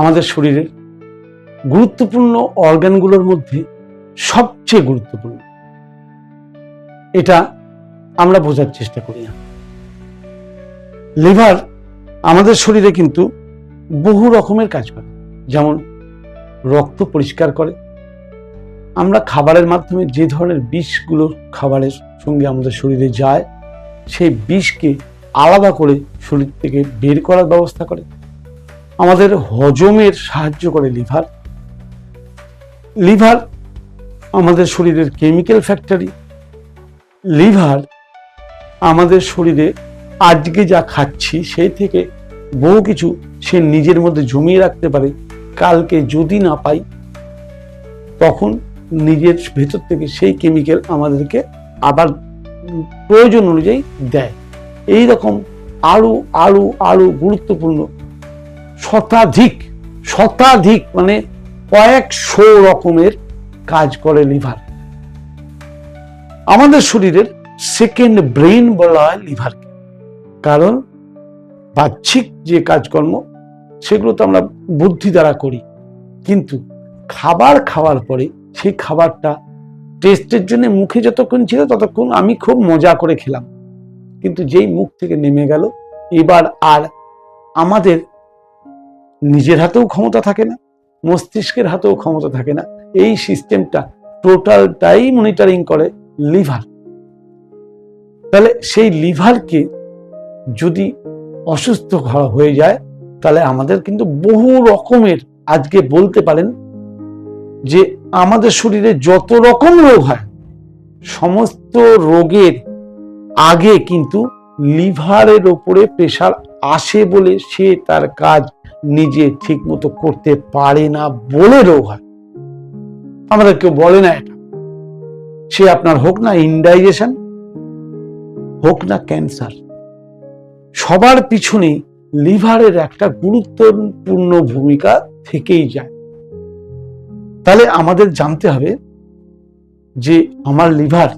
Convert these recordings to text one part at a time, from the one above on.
আমাদের শরীরের গুরুত্বপূর্ণ অর্গানগুলোর মধ্যে সবচেয়ে গুরুত্বপূর্ণ। এটা আমরা বোঝার চেষ্টা করি না। লিভার আমাদের শরীরে কিন্তু বহু রকমের কাজ করে। যেমন রক্ত পরিষ্কার করে। আমরা খাবারের মাধ্যমে যে ধরনের বিষগুলো খাবারের সঙ্গে আমাদের শরীরে যায়, সেই বিষকে আলাদা করে শরীর থেকে বের করার ব্যবস্থা করে। আমাদের হজমের সাহায্য করে লিভার। লিভার আমাদের শরীরের কেমিক্যাল ফ্যাক্টরি। লিভার আমাদের শরীরে আজকে যা খাচ্ছি সেই থেকে বহু কিছু সে নিজের মধ্যে জমিয়ে রাখতে পারে। কালকে যদি না পাই, তখন নিজের ভেতর থেকে সেই কেমিক্যাল আমাদেরকে আবার প্রয়োজন অনুযায়ী দেয়। এই রকম আরও আরও আরও গুরুত্বপূর্ণ শতাধিক শতাধিক মানে কয়েকশো রকমের কাজ করে লিভার। আমাদের শরীরের সেকেন্ড ব্রেন বলা হয় লিভারকে। কারণ বাহ্যিক যে কাজকর্ম, সেগুলো তো আমরা বুদ্ধি দ্বারা করি। কিন্তু খাবার খাওয়ার পরে সেই খাবারটা টেস্টের জন্য মুখে যতক্ষণ ছিল ততক্ষণ আমি খুব মজা করে খেলাম। কিন্তু যেই মুখ থেকে নেমে গেল, এবার আর আমাদের নিজের হাতেও ক্ষমতা থাকে না, মস্তিষ্কের হাতেও ক্ষমতা থাকে না। এই সিস্টেমটা টোটালটাই মনিটরিং করে লিভার তাহলে সেই লিভারকে যদি অসুস্থ হয়ে যায়, তাহলে আমাদের কিন্তু বহু রকমের, আজকে বলতে পারেন যে আমাদের শরীরে যত রকম রোগ হয়, সমস্ত রোগের আগে কিন্তু লিভারের ওপরে প্রেশার আসে বলে সে তার কাজ নিজে ঠিক মতো করতে পারে না বলে রোগ হয়। আমাদের কেউ বলে না এটা। সে আপনার হোক না ইনডাইজেশন হোক না ক্যান্সার সবার পিছনে লিভারের একটা গুরুত্বপূর্ণ ভূমিকা থেকেই যায়। তাহলে আমাদের জানতে হবে যে আমার লিভার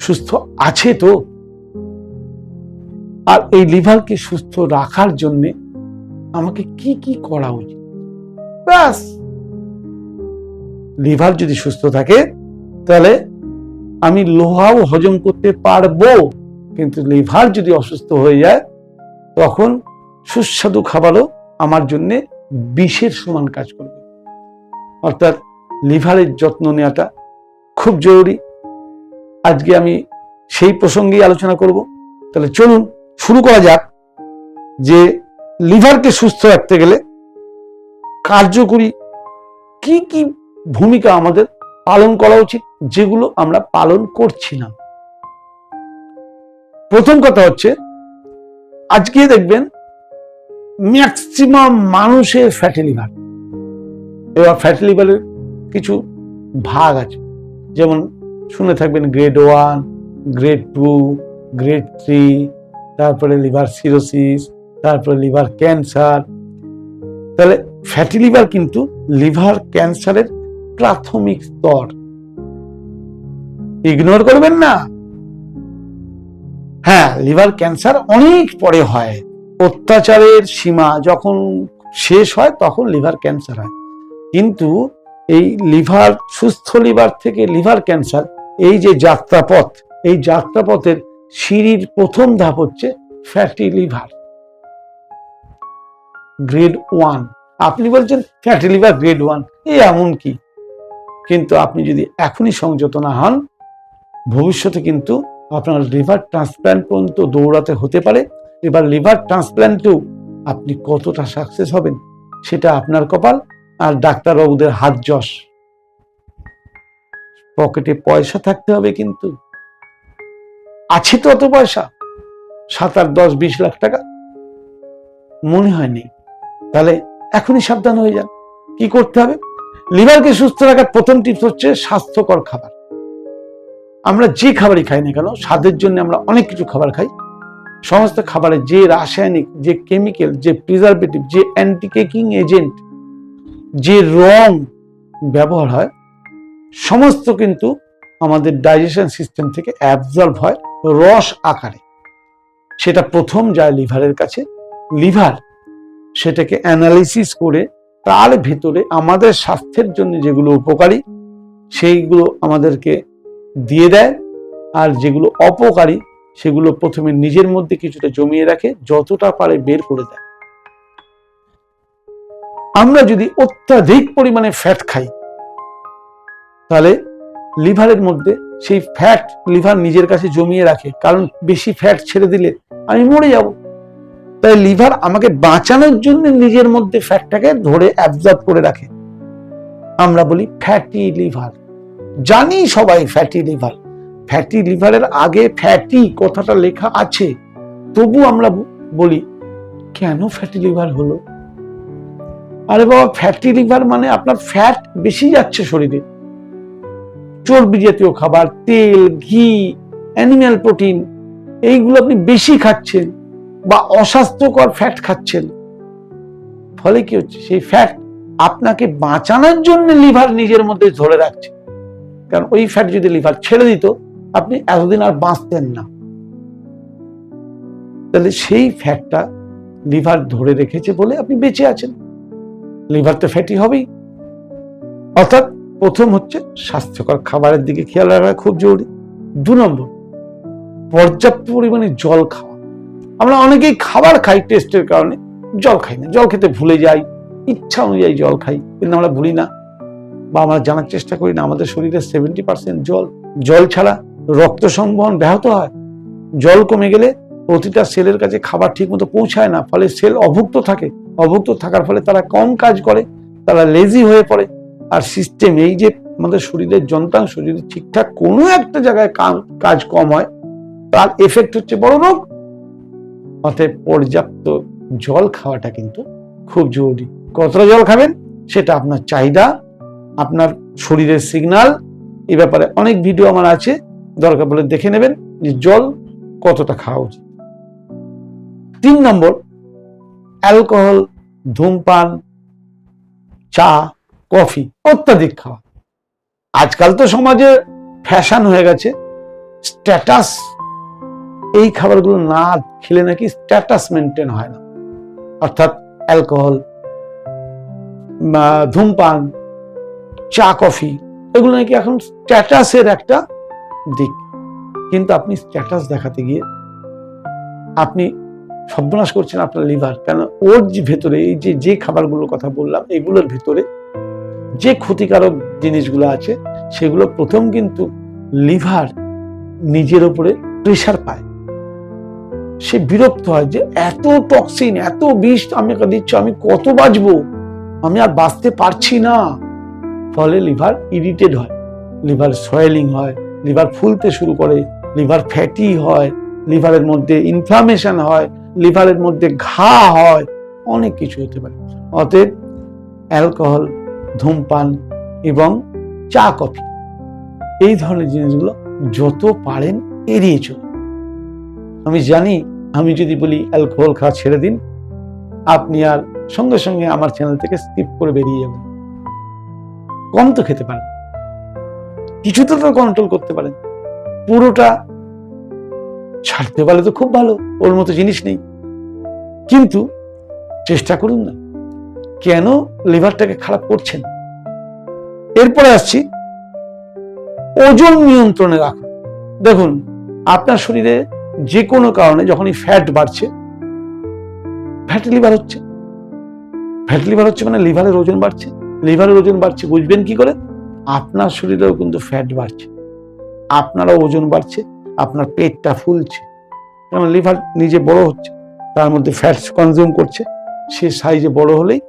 সুস্থ আছে তো? আর এই লিভারকে সুস্থ রাখার জন্য আমাকে কি কি করা উচিত? ব্যাস। লিভার যদি সুস্থ থাকে, তাহলে আমি লোহাও হজম করতে পারব। কিন্তু লিভার যদি অসুস্থ হয়ে যায়, তখন সুস্বাদু খাবারও আমার জন্যে বিষের সমান কাজ করবে। অর্থাৎ লিভারের যত্ন নেওয়াটা খুব জরুরি। আজকে আমি সেই প্রসঙ্গেই আলোচনা করব। তাহলে চলুন, শুরু করা যাক যে লিভারকে সুস্থ রাখতে গেলে কার্যকরী কি কি ভূমিকা আমাদের পালন করা উচিত যেগুলো আমরা পালন করছি না? প্রথম কথা হচ্ছে, আজকে দেখবেন ম্যাক্সিমাম মানুষের ফ্যাটি লিভার এবার ফ্যাটি লিভারের কিছু ভাগ আছে। যেমন শুনে থাকবেন grade one grade two grade three তারপরে লিভার সিরোসিস তারপরে লিভার ক্যান্সার। তাহলে ফ্যাটি লিভার কিন্তু লিভার ক্যান্সারের প্রাথমিক স্তর। ইগনোর করবেন না। হ্যাঁ লিভার ক্যান্সার অনেক পরে হয়। অত্যাচারের সীমা যখন শেষ হয়, তখন লিভার ক্যান্সার হয়। কিন্তু এই লিভার, সুস্থ লিভার থেকে লিভার ক্যান্সার, এই যে যাত্রাপথ, এই যাত্রাপথের সিঁড়ির প্রথম ধাপ হচ্ছে ফ্যাটি লিভার গ্রেড ওয়ান আপনি বলছেন ফ্যাটি লিভার গ্রেড ওয়ান এ এমন কি? কিন্তু আপনি যদি এখনই সংযত না হন, ভবিষ্যতে কিন্তু আপনার লিভার ট্রান্সপ্ল্যান্ট পর্যন্ত দৌড়াতে হতে পারে। এবার লিভার ট্রান্সপ্ল্যান্টেও আপনি কতটা সাকসেস হবেন, সেটা আপনার কপাল আর ডাক্তারবাবুদের হাত যশ। পকেটে পয়সা থাকতে হবে কিন্তু। আছে তো অত পয়সা, সাত আট দশ বিশ লাখ টাকা। মনে হয় নেই তাহলে এখনই সাবধান হয়ে যান। কি করতে হবে? লিভারকে সুস্থ রাখার প্রথম টিপস হচ্ছে স্বাস্থ্যকর খাবার। আমরা যে খাবারই খাই না কেন, স্বাদের জন্য আমরা অনেক কিছু খাবার খাই। সমস্ত খাবারে যে রাসায়নিক, যে কেমিক্যাল যে প্রিজারভেটিভ যে অ্যান্টিকেকিং এজেন্ট যে রং ব্যবহার হয়, সমস্ত কিন্তু আমাদের ডাইজেশন সিস্টেম থেকে অ্যাবজর্ব হয় রস আকারে। সেটা প্রথম যায় লিভারের কাছে। লিভার সেটাকে অ্যানালিসিস করে তার ভিতরে আমাদের স্বাস্থ্যের জন্য যেগুলো উপকারী, সেইগুলো আমাদেরকে দিয়ে দেয়। আর যেগুলো অপকারী, সেগুলো প্রথমে নিজের মধ্যে কিছুটা জমিয়ে রাখে, যতটা পারে বের করে দেয়। আমরা যদি অত্যাধিক পরিমাণে ফ্যাট খাই, তাহলে লিভারের মধ্যে সেই ফ্যাট লিভার নিজের কাছে জমিয়ে রাখে। কারণ বেশি ফ্যাট ছেড়ে দিলে আমি মরে যাব। তাই লিভার আমাকে বাঁচানোর জন্য নিজের মধ্যে ফ্যাটটাকে ধরে অ্যাবজর্ব করে রাখে। আমরা বলি ফ্যাটি লিভার জানি সবাই ফ্যাটি লিভার ফ্যাটি লিভারের আগে ফ্যাটি কথাটা লেখা আছে। তবু আমরা বলি, কেন ফ্যাটি লিভার হলো? আরে বাবা ফ্যাটি লিভার মানে আপনার ফ্যাট বেশি যাচ্ছে শরীরে। চর্বি জাতীয় খাবার, তেল, ঘি অ্যানিম্যাল প্রোটিন এইগুলো আপনি বেশি খাচ্ছেন। বা অস্বাস্থ্যকর ফ্যাট খাচ্ছেন। ফলে কি হচ্ছে? সেই ফ্যাট আপনাকে বাঁচানোর জন্য লিভার নিজের মধ্যে ধরে রাখছে। কারণ ওই ফ্যাট যদি লিভার ছেড়ে দিত, আপনি এতদিন আর বাঁচতেন না। তাহলে সেই ফ্যাটটা লিভার ধরে রেখেছে বলে আপনি বেঁচে আছেন। লিভার তো ফ্যাটি হবেই। অর্থাৎ প্রথম হচ্ছে স্বাস্থ্যকর খাবারের দিকে খেয়াল রাখা খুব জরুরি। দু নম্বর, পর্যাপ্ত পরিমাণে জল খাওয়া। আমরা অনেকেই খাবার খাই টেস্টের কারণে, জল খাই না। জল খেতে ভুলে যাই, ইচ্ছা অনুযায়ী জল খাই, কিন্তু আমরা ভুলি না। বা আমরা জানার চেষ্টা করি না, আমাদের শরীরে সেভেন্টি পার্সেন্ট জল। জল ছাড়া রক্ত সংবহন ব্যাহত হয়। জল কমে গেলে প্রতিটা সেলের কাছে খাবার ঠিক মতো পৌঁছায় না, ফলে সেল অভুক্ত থাকে। অভুক্ত থাকার ফলে তারা কম কাজ করে, তারা লেজি হয়ে পড়ে। আর সিস্টেম এই যে আমাদের শরীরের যন্ত্রাংশ যদি ঠিকঠাক কোনো একটা জায়গায় কাজ কম হয়, তার এফেক্ট হচ্ছে বড় রোগ। অতএব পর্যাপ্ত জল খাওয়াটা কিন্তু খুব জরুরি। কতটা জল খাবেন? সেটা আপনার চাহিদা, আপনার শরীরের সিগনাল এ ব্যাপারে অনেক ভিডিও আমার আছে। দরকার বলে দেখে নেবেন যে জল কতটা খাওয়া উচিত। তিন নম্বর অ্যালকোহল ধূমপান, চা, কফি অত্যাধিক খাওয়া। আজকাল তো সমাজে ফ্যাশন হয়ে গেছে। স্ট্যাটাস এই খাবারগুলো না খেলে নাকি স্ট্যাটাস মেনটেন হয় না। অর্থাৎ অ্যালকোহল ধূমপান, চা কফি এগুলো নাকি এখন স্ট্যাটাসের একটা দিক। কিন্তু আপনি স্ট্যাটাস দেখাতে গিয়ে আপনি সর্বনাশ করছেন আপনার লিভার কেন ওর যে ভেতরে, এই যে যে খাবারগুলোর কথা বললাম, এগুলোর ভেতরে যে ক্ষতিকারক জিনিসগুলো আছে, সেগুলো প্রথম কিন্তু লিভার নিজের উপরে প্রেশার পায়। সে বিরক্ত হয় যে এত টক্সিন এত বিষ আমি দিচ্ছ, আমি কত বাঁচবো? আমি আর বাঁচতে পারছি না। ফলে লিভার ইরিটেড হয়, লিভার সয়েলিং হয়, লিভার ফুলতে শুরু করে, লিভার ফ্যাটি হয়, লিভারের মধ্যে ইনফ্লামেশন হয়, লিভারের মধ্যে ঘা হয়, অনেক কিছু হতে পারে। অতএব অ্যালকোহল ধূমপান এবং চা, কফি এই ধরনের জিনিসগুলো যত পারেন এড়িয়ে চলুন। আমি জানি আমি যদি বলি, অ্যালকোহল খাওয়া ছেড়ে দিন, আপনি আর সঙ্গে সঙ্গে আমার চ্যানেল থেকে স্কিপ করে বেরিয়ে যাবেন। কম তো খেতে পারেন। কিছুটা তো কন্ট্রোল করতে পারেন। পুরোটা ছাড়তে পারলে তো খুব ভালো, ওর মতো জিনিস নেই। কিন্তু চেষ্টা করুন না। কেন লিভারটাকে খারাপ করছেন? এরপরে আসছি। ওজন নিয়ন্ত্রণে রাখুন। দেখুন, আপনার শরীরে যে কোনো কারণে যখনই ফ্যাট বাড়ছে ফ্যাট লিভার হচ্ছে। ফ্যাট লিভার হচ্ছে মানে লিভারের ওজন বাড়ছে। লিভারের ওজন বাড়ছে বুঝবেন কি করে? আপনার শরীরেও কিন্তু ফ্যাট বাড়ছে। আপনারও ওজন বাড়ছে, আপনার পেটটা ফুলছে। যেমন লিভার নিজে বড় হচ্ছে, তার মধ্যে ফ্যাটস কনজিউম করছে। সে সাইজে বড় হলেই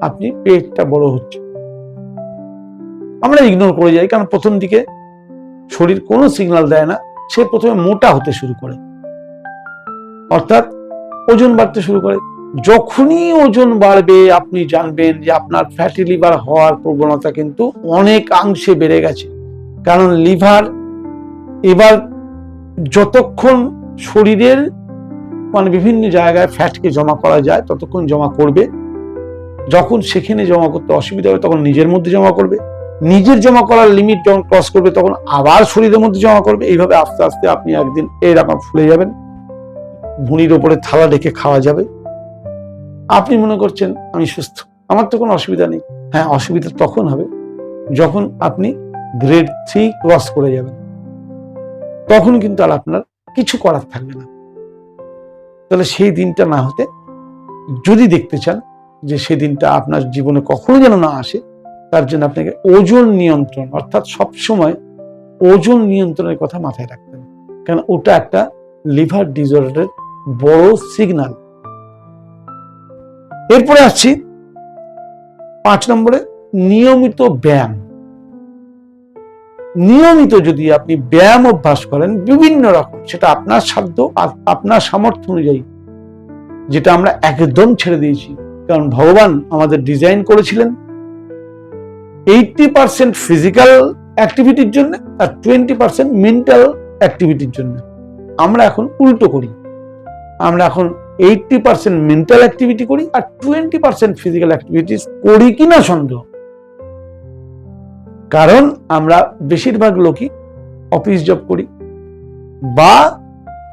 আপনি পেটটা বড় হচ্ছে। আমরা ইগনোর করে যাই, কারণ প্রথম দিকে শরীর কোনো সিগন্যাল দেয় না। সে প্রথমে মোটা হতে শুরু করে। অর্থাৎ ওজন বাড়তে শুরু করে। যখনই ওজন বাড়বে, আপনি জানবেন যে আপনার ফ্যাটি লিভার হওয়ার প্রবণতা কিন্তু অনেকাংশে বেড়ে গেছে। কারণ লিভার এবার যতক্ষণ শরীরের মানে বিভিন্ন জায়গায় ফ্যাটকে জমা করা যায়, ততক্ষণ জমা করবে। যখন সেখানে জমা করতে অসুবিধা হবে, তখন নিজের মধ্যে জমা করবে। নিজের জমা করার লিমিট যখন ক্রস করবে, তখন আবার শরীরের মধ্যে জমা করবে। এইভাবে আস্তে আস্তে আপনি একদিন এরকম ফুলে যাবেন। ভুঁড়ির ওপরে থালা ডেকে খাওয়া যাবে। আপনি মনে করছেন, আমি সুস্থ। আমার তো কোনো অসুবিধা নেই। হ্যাঁ অসুবিধা তখন হবে যখন আপনি গ্রেড থ্রি ক্রস করে যাবেন। তখন কিন্তু আর আপনার কিছু করার থাকবে না। তাহলে সেই দিনটা না হতে যদি দেখতে চান যে সেই দিনটা আপনার জীবনে কখনো যেন না আসে তার জন্য আপনাকে ওজন নিয়ন্ত্রণ, অর্থাৎ সবসময় ওজন নিয়ন্ত্রণের কথা মাথায় রাখতেন কারণ ওটা একটা লিভার ডিজর্ডারের বড় সিগন্যাল এরপরে আসছি পাঁচ নম্বরে নিয়মিত ব্যায়াম। নিয়মিত যদি আপনি ব্যায়াম অভ্যাস করেন, বিভিন্ন রকম, সেটা আপনার সাধ্য আর আপনার সামর্থ্য অনুযায়ী, যেটা আমরা একদম ছেড়ে দিয়েছি। কারণ ভগবান আমাদের ডিজাইন করেছিলেন এইটটি পার্সেন্ট ফিজিক্যাল অ্যাক্টিভিটির জন্য আর টোয়েন্টি পার্সেন্ট মেন্টাল অ্যাক্টিভিটির জন্য। আমরা এখন উল্টো করি। আমরা এখন এইটটি পার্সেন্ট মেন্টাল অ্যাক্টিভিটি করি আর টোয়েন্টি পার্সেন্ট ফিজিক্যাল অ্যাক্টিভিটিস করি কিনা সন্দেহ। কারণ আমরা বেশিরভাগ লোকই অফিস জব করি বা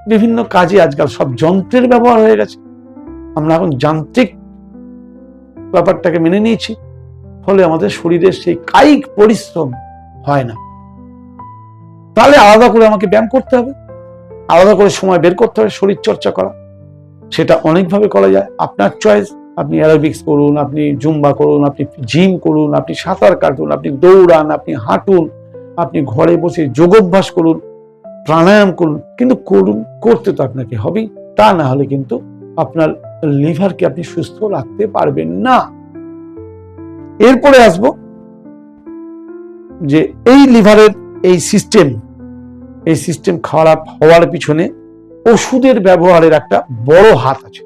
বিভিন্ন কাজে আজকাল সব যন্ত্রের ব্যবহার হয়ে গেছে। আমরা এখন যান্ত্রিক ব্যাপারটাকে মেনে নিয়েছি। ফলে আমাদের শরীরের সেই কায়িক পরিশ্রম হয় না। তাহলে আলাদা করে আমাকে ব্যায়াম করতে হবে, আলাদা করে সময় বের করতে হবে, শরীর চর্চা করা। সেটা অনেকভাবে করা যায়। আপনার চয়েস আপনি অ্যারোবিক্স করুন, আপনি জুম্বা করুন, আপনি জিম করুন, আপনি সাঁতার কাটুন, আপনি দৌড়ান, আপনি হাঁটুন, আপনি ঘরে বসে যোগাভ্যাস করুন, প্রাণায়াম করুন। কিন্তু করুন, করতে তো আপনাকে হবেই। তা না হলে কিন্তু আপনার লিভারকে আপনি সুস্থ রাখতে পারবেন না। এরপরে আসব যে এই লিভারের এই সিস্টেম এই সিস্টেম খারাপ হওয়ার পিছনে ওষুধের ব্যবহারের একটা বড় হাত আছে।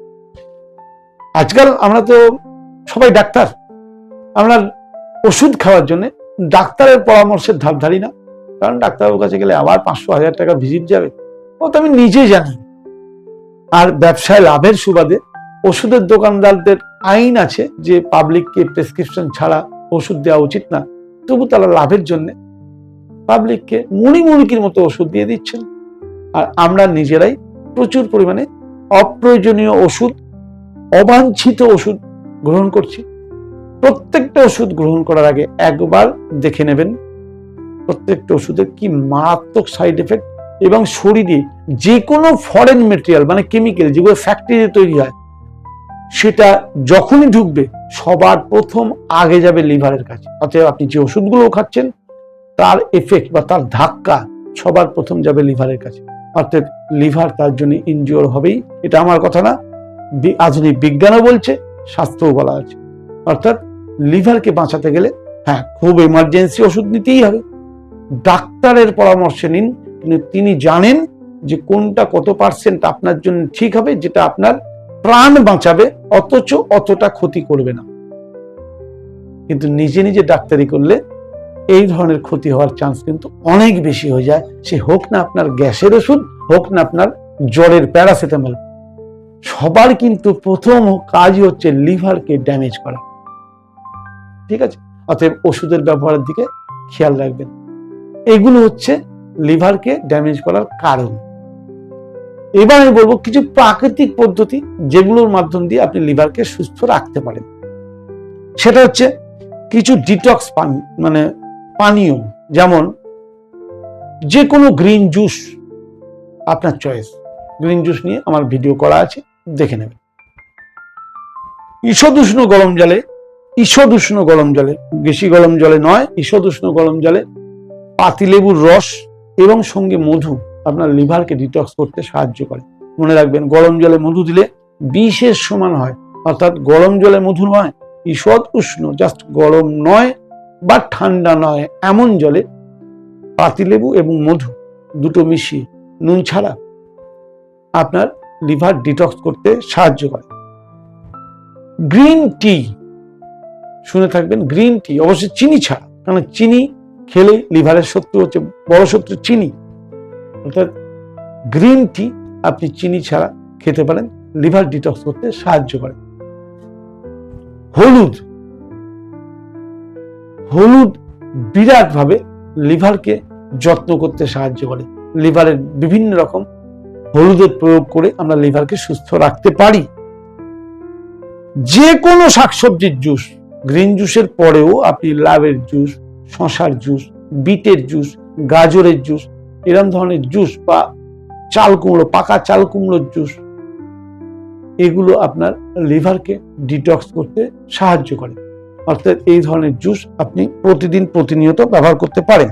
আজকাল আমরা তো সবাই ডাক্তার, আমরা ওষুধ খাওয়ার জন্য ডাক্তারের পরামর্শের ধার ধারি না, কারণ ডাক্তারের কাছে গেলে আবার পাঁচশো হাজার টাকা ভিজিট যাবে। ও তো আমি নিজে জানি। আর ব্যবসায় লাভের সুবাদে ওষুধের দোকানদারদের আইন আছে যে পাবলিককে প্রেসক্রিপশন ছাড়া ওষুধ দেওয়া উচিত না। তবু তারা লাভের জন্য পাবলিককে মুড়ি মুড়িকির মতো ওষুধ দিয়ে দিচ্ছেন। আর আমরা নিজেরাই প্রচুর পরিমাণে অপ্রয়োজনীয় ওষুধ, অবাঞ্ছিত ওষুধ গ্রহণ করছি। প্রত্যেকটা ওষুধ গ্রহণ করার আগে একবার দেখে নেবেন প্রত্যেকটা ওষুধের কি মারাত্মক সাইড এফেক্ট এবং শরীরে যে কোনো ফরেন মেটেরিয়াল মানে কেমিক্যাল যেগুলো ফ্যাক্টরিতে তৈরি হয় সেটা যখনই ঢুকবে, সবার প্রথম আগে যাবে লিভারের কাছে। অতএব আপনি যে ওষুধগুলো খাচ্ছেন, তার এফেক্ট বা তার ধাক্কা সবার প্রথম যাবে লিভারের কাছে। অর্থাৎ লিভার তার জন্য ইনজিওর হবেই, এটা আমার কথা না। আধুনিক বিজ্ঞানও বলছে, স্বাস্থ্যও বলা আছে। অর্থাৎ লিভারকে বাঁচাতে গেলে হ্যাঁ খুব এমার্জেন্সি ওষুধ নিতেই হবে। ডাক্তারের পরামর্শ নিন, কিন্তু তিনি জানেন যে কোনটা কত পার্সেন্ট আপনার জন্য ঠিক হবে, যেটা আপনার প্রাণ বাঁচাবে অথচ অতটা ক্ষতি করবে না। কিন্তু নিজে নিজে ডাক্তারি করলে এই ধরনের ক্ষতি হওয়ার চান্স কিন্তু অনেক বেশি হয়ে যায়। সে হোক না আপনার গ্যাসের ওষুধ, হোক না আপনার জ্বরের প্যারাসিটামল সবার কিন্তু প্রথম কাজই হচ্ছে লিভারকে ড্যামেজ করা। ঠিক আছে? অতএব ওষুধের ব্যবহারের দিকে খেয়াল রাখবেন। এগুলো হচ্ছে লিভারকে ড্যামেজ করার কারণ। এবার আমি বলব কিছু প্রাকৃতিক পদ্ধতি যেগুলোর মাধ্যম দিয়ে আপনি লিভারকে সুস্থ রাখতে পারেন। সেটা হচ্ছে কিছু ডিটক্স পান মানে পানীয়, যেমন যে কোনো গ্রিন জুস আপনার চয়েস গ্রিন জুস নিয়ে আমার ভিডিও করা আছে, দেখে নেবেন। ঈষদুষ্ণ গরম জলে ঈষদুষ্ণ গরম জলে, বেশি গরম জলে নয় ঈষদুষ্ণ গরম জলে পাতিলেবুর রস এবং সঙ্গে মধু আপনার লিভারকে ডিটক্স করতে সাহায্য করে। মনে রাখবেন, গরম জলে মধু দিলে বিষের সমান হয়। অর্থাৎ গরম জলে মধু নয় ঈষদ উষ্ণ জাস্ট গরম নয় বা ঠান্ডা নয়, এমন জলে পাতিলেবু এবং মধু দুটো মিশিয়ে নুন ছাড়া আপনার লিভার ডিটক্স করতে সাহায্য করে। গ্রিন টি, শুনে থাকবেন, গ্রিন টি, অবশ্যই চিনি ছাড়া। কারণ চিনি খেলে লিভারের শত্রু হচ্ছে, বড় শত্রু চিনি। অর্থাৎ গ্রিন টি আপনি চিনি ছাড়া খেতে পারেন, লিভার ডিটক্স করতে সাহায্য করে। হলুদ। হলুদ বিরাটভাবে লিভারকে যত্ন করতে সাহায্য করে। লিভারের বিভিন্ন রকম হলুদের প্রয়োগ করে আমরা লিভারকে সুস্থ রাখতে পারি। যে কোনো শাকসবজির জুস, গ্রিন জুসের পরেও আপনি লাভের জুস, শশার জুস, বিটের জুস, গাজরের জুস এরকম ধরনের জুস বা চাল কুমড়ো, পাকা চাল কুমড়োর জুস, এগুলো আপনার লিভারকে ডিটক্স করতে সাহায্য করে। অর্থাৎ এই ধরনের জুস আপনি প্রতিদিন প্রতিনিয়ত ব্যবহার করতে পারেন।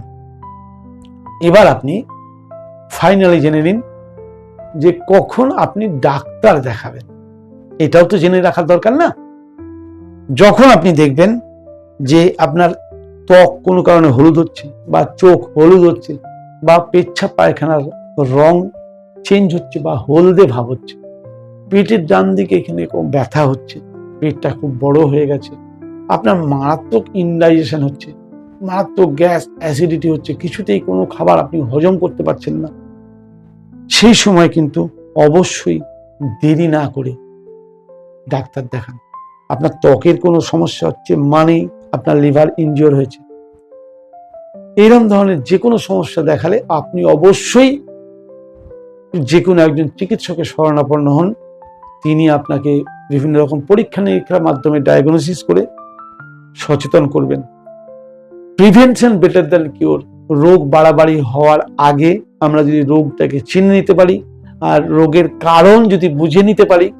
এবার আপনি ফাইনালি জেনে নিন যে কখন আপনি ডাক্তার দেখাবেন। এটাও তো জেনে রাখার দরকার না। যখন আপনি দেখবেন যে আপনার ত্বক কোনো কারণে হলুদ হচ্ছে বা চোখ হলুদ হচ্ছে বা পেচ্ছাপ পায়খানার রং চেঞ্জ হচ্ছে বা হলদে ভাব হচ্ছে। পেটের ডান দিকে এখানে ব্যথা হচ্ছে পেটটা খুব বড় হয়ে গেছে। আপনার মারাত্মক ইনডাইজেশন হচ্ছে, মারাত্মক গ্যাস অ্যাসিডিটি হচ্ছে, কিছুতেই কোনো খাবার আপনি হজম করতে পারছেন না। সেই সময় কিন্তু অবশ্যই দেরি না করে ডাক্তার দেখান। আপনার ত্বকের কোনো সমস্যা হচ্ছে মানেই আপনার লিভার ইনজিওর হয়েছে। এইরকম ধরনের যে কোনো সমস্যা দেখালে আপনি অবশ্যই যে কোনো একজন চিকিৎসকের শরণাপন্ন হন। তিনি আপনাকে বিভিন্ন রকম পরীক্ষা নিরীক্ষার মাধ্যমে ডায়াগনোসিস করে সচেতন করবেন। প্রিভেনশন বেটার দ্যান কিওর রোগ বাড়াবাড়ি হওয়ার আগে আমরা যদি রোগটাকে চিনে নিতে পারি আর রোগের কারণ যদি বুঝে নিতে পারি,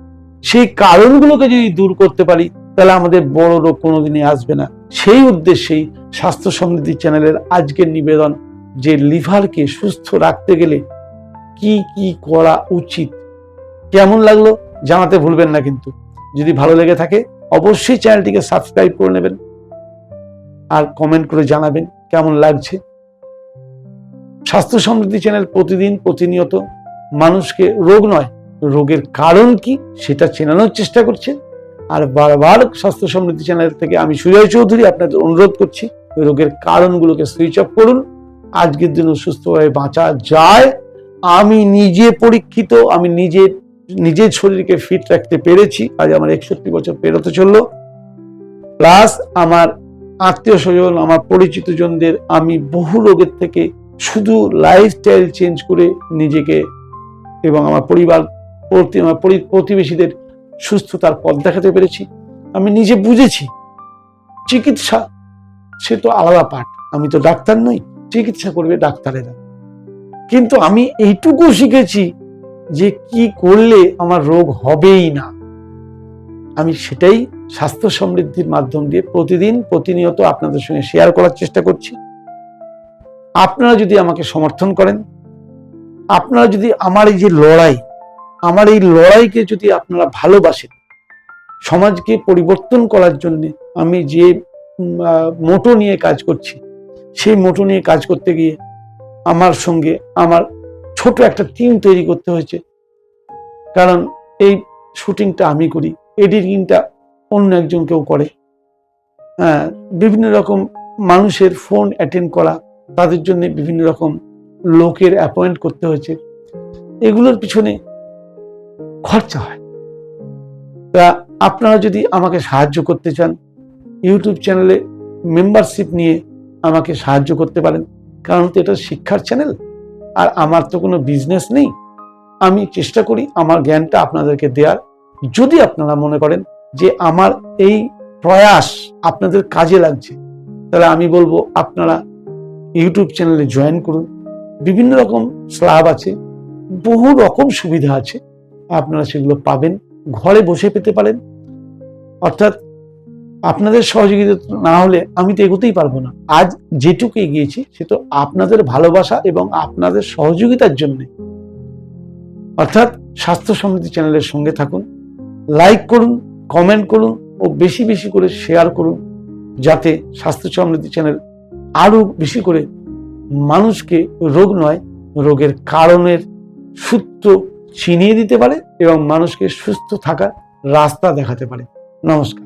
সেই কারণগুলোকে যদি দূর করতে পারি, তাহলে আমাদের বড় রোগ কোনোদিনই আসবে না। সেই উদ্দেশ্যেই স্বাস্থ্য সমৃদ্ধি চ্যানেলের আজকের নিবেদন যে লিভারকে সুস্থ রাখতে গেলে কি কি করা উচিত? কেমন লাগল জানাতে ভুলবেন না কিন্তু। যদি ভালো লেগে থাকে, অবশ্যই চ্যানেলটিকে সাবস্ক্রাইব করে নেবেন আর কমেন্ট করে জানাবেন কেমন লাগছে। স্বাস্থ্য সমৃদ্ধি চ্যানেল প্রতিদিন প্রতিনিয়ত মানুষকে রোগ নয়, রোগের কারণ কি সেটা চেনানোর চেষ্টা করছে আর বারবার স্বাস্থ্য সমৃদ্ধি চ্যানেল থেকে আমি সুজয় চৌধুরী আপনাদের অনুরোধ করছি রোগের কারণগুলোকে সুইচ অফ করুন। আজকের দিন সুস্থভাবে বাঁচা যায়। আমি নিজে পরীক্ষিত, আমি নিজে, নিজের শরীরকে ফিট রাখতে পেরেছি। আজ আমার একষট্টি বছর পেরোতে চলল। প্লাস আমার আত্মীয় স্বজন, আমার পরিচিত জনদের, আমি বহু রোগের থেকে শুধু লাইফস্টাইল চেঞ্জ করে নিজেকে এবং আমার পরিবার প্রতি- আমার প্রতিবেশীদের সুস্থতার পথ দেখাতে পেরেছি। আমি নিজে বুঝেছি, চিকিৎসা, সে তো আলাদা পাঠ। আমি তো ডাক্তার নই, চিকিৎসা করবে ডাক্তারেরা। কিন্তু আমি এইটুকু শিখেছি যে কি করলে আমার রোগ হবেই না। আমি সেটাই স্বাস্থ্য সমৃদ্ধির মাধ্যম দিয়ে প্রতিদিন প্রতিনিয়ত আপনাদের সঙ্গে শেয়ার করার চেষ্টা করছি। আপনারা যদি আমাকে সমর্থন করেন, আপনারা যদি আমার এই যে লড়াই আমার এই লড়াইকে যদি আপনারা ভালোবাসেন, সমাজকে পরিবর্তন করার জন্য আমি যে মোটো নিয়ে কাজ করছি, সেই মোটো নিয়ে কাজ করতে গিয়ে আমার সঙ্গে আমার ছোট একটা টিম তৈরি করতে হয়েছে। কারণ এই শুটিংটা আমি করি এডিটিংটা অন্য একজন কেউ করে। হ্যাঁ বিভিন্ন রকম মানুষের ফোন অ্যাটেন্ড করা, তাদের জন্য বিভিন্ন রকম লোকের অ্যাপয়েন্ট করতে হয়েছে। এগুলোর পিছনে খরচা হয়। তা আপনারা যদি আমাকে সাহায্য করতে চান, ইউটিউব চ্যানেলে মেম্বারশিপ নিয়ে আমাকে সাহায্য করতে পারেন। কারণ তো এটা শিক্ষার চ্যানেল আর আমার তো কোনো বিজনেস নেই। আমি চেষ্টা করি আমার জ্ঞানটা আপনাদেরকে দেওয়ার। যদি আপনারা মনে করেন যে আমার এই প্রয়াস আপনাদের কাজে লাগছে, তাহলে আমি বলব আপনারা ইউটিউব চ্যানেলে জয়েন করুন। বিভিন্ন রকম স্লাব আছে, বহু রকম সুবিধা আছে। আপনারা সেগুলো পাবেন, ঘরে বসে পেতে পারেন। অর্থাৎ আপনাদের সহযোগিতা না হলে আমি তো এগোতেই পারব না। আজ যেটুকু এগিয়েছি, সে তো আপনাদের ভালোবাসা এবং আপনাদের সহযোগিতার জন্য। অর্থাৎ স্বাস্থ্য সমৃদ্ধি চ্যানেলের সঙ্গে থাকুন, লাইক করুন, কমেন্ট করুন ও বেশি বেশি করে শেয়ার করুন, যাতে স্বাস্থ্য সমৃদ্ধি চ্যানেল আরও বেশি করে মানুষকে রোগ নয়, রোগের কারণের সূত্র চিনিয়ে দিতে পারে এবং মানুষকে সুস্থ থাকার রাস্তা দেখাতে পারে। নমস্কার।